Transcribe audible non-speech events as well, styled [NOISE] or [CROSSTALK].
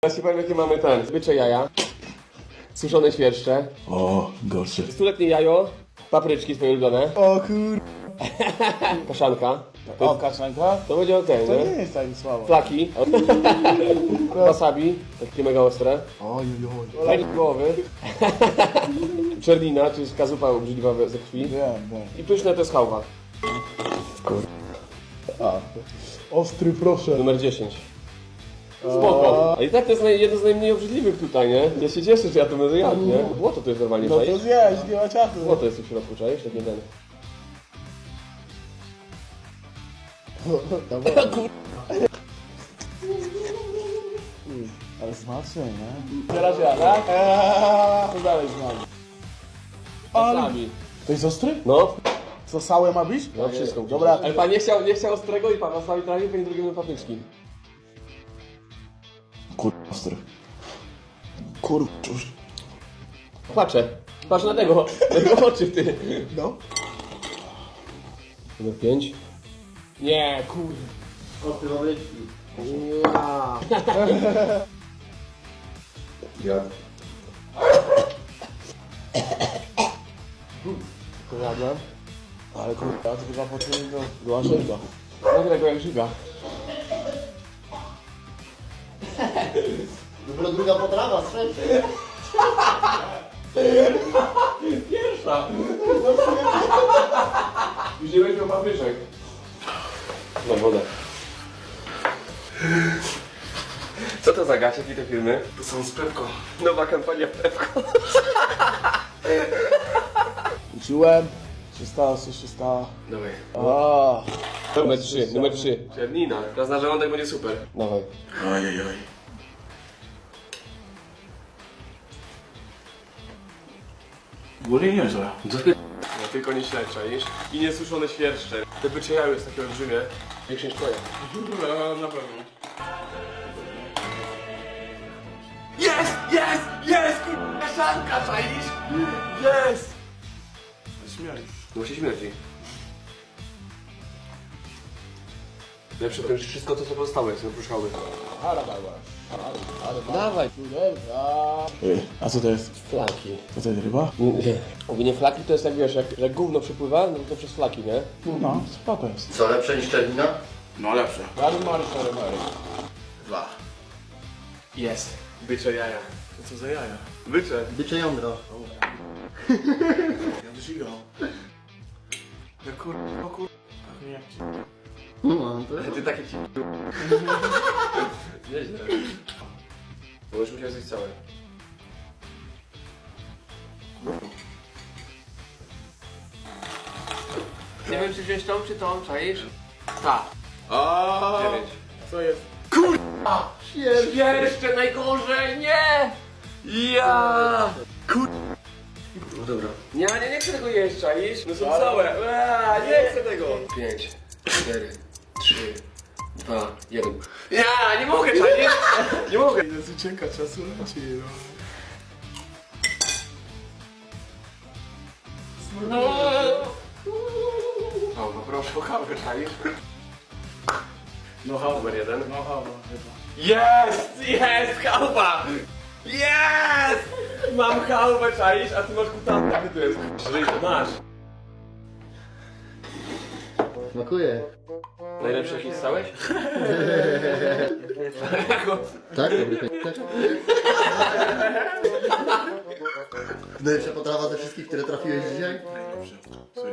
Teraz ci powiem jakie mamy ten. Zbycze jaja. Suszone świerszcze. O, gorszy. Stuletnie jajo. Papryczki swoje ulubione. O kur... [LAUGHS] Kaszanka. O, kaszanka? To będzie ten, To nie nie? jest tak słabo. Flaki. [LAUGHS] Wasabi. Takie mega ostre. Oj, oj, oj. Fajny głowy. [LAUGHS] Czernina, czyli kazupa obrzydliwa ze krwi. Wiem, wiem. I pyszne to jest chałwa. Ostry proszę. Numer 10. Spoko. A i tak to jest naj, jedno z najmniej obrzydliwych tutaj, nie? Ja się cieszę, że ja to będę jadł, nie? Błoto to jest normalnie, No to czaisz? zjeść, nie ma czasu. Błoto jest tu w środku, czaisz? Takie ten. [LAUGHS] Dobra. [LAUGHS] Ale smacznie, nie? Teraz ja, tak? Eee, to dalej z nami. Ale... To jest ostry? No, Co, sałe ma być? no wszystko. Dobra. Ale pan nie chciał, nie chciał ostrego i pan wasabi trafił, pani drugiemu papryczki. Kur... ostry. Kurczusz. Patrzę. Patrz na tego. Na jego oczy, ty. No. Numer 5. Nie, kur... Ja. To jadłem. Ale kurwa, to chyba do... Była żyga. Nagraj go jak żyga. Dopiero druga potrawa, strzelcie. Pierwsza. Już nie weźmiał papryczek. Na wodę. Co to za gacie tej firmy? To są z Pepko. Nowa kampania Pepko. Uczyłem. Się stało, co się stało. Dawaj. O, Numer 3, numer 3. Czernina. Teraz na żołądek będzie super. Dawaj. Ojej, oj. Głównie niezłe. No tylko nie śledcza, wiesz? I niesuszone świerszcze. Te byczyjały jest takie olbrzymie. Większe niż twoje. [LAUGHS] No, na pewno. Jest! Jest! Jest! Kurwa, szanka, czaisz? Jest! Śmiali. No się śmierci. Lepsze to już wszystko to co pozostało jest, oprócz dała. Dawaj. Ej, a co to jest? Flaki. Co to jest ryba? Ogólnie flaki to jest jak wiesz, jak, jak gówno przypływa, no to przez flaki, nie? No, spoko jest. Co lepsze niż czernina? No lepsze. Rady Mary, sorry Mary. Dwa. Jest. Bycze jaja. To co za jaja? Bycze. Bycze jądro. Ja dożygał. Ja kur... To Ty takie ci... [LAUGHS] Nieźle. Bo już musiał zjeść całe. Nie wiem czy wziąć tą czy tą, czaisz? Ta. Dziewięć. Co jest? Jeszcze najgorzej, nie! Ja! No dobra. Nie, nie, nie chcę tego jeść, czaisz? No są całe. Eee, nie chcę tego. Pięć, cztery, trzy, dwa, jeden. Ja, nie mogę, czaisz? [LAUGHS] Nie mogę. Ile ucieka czasu leci, no. No. O, no proszę o kawę, czaisz? No hałwa. Numer jeden. No hałwa chyba. Jest! Jest! Chałwa! Jest! Mam chałwę, czaisz? A ty masz kutankę, jak to jest? Żyj, masz. smakuje. Najlepszy jakiś stałeś? [LAUGHS] Tak, dobry tak. Najlepsza potrawa ze wszystkich, które trafiłeś dzisiaj? Najlepsze. Serio.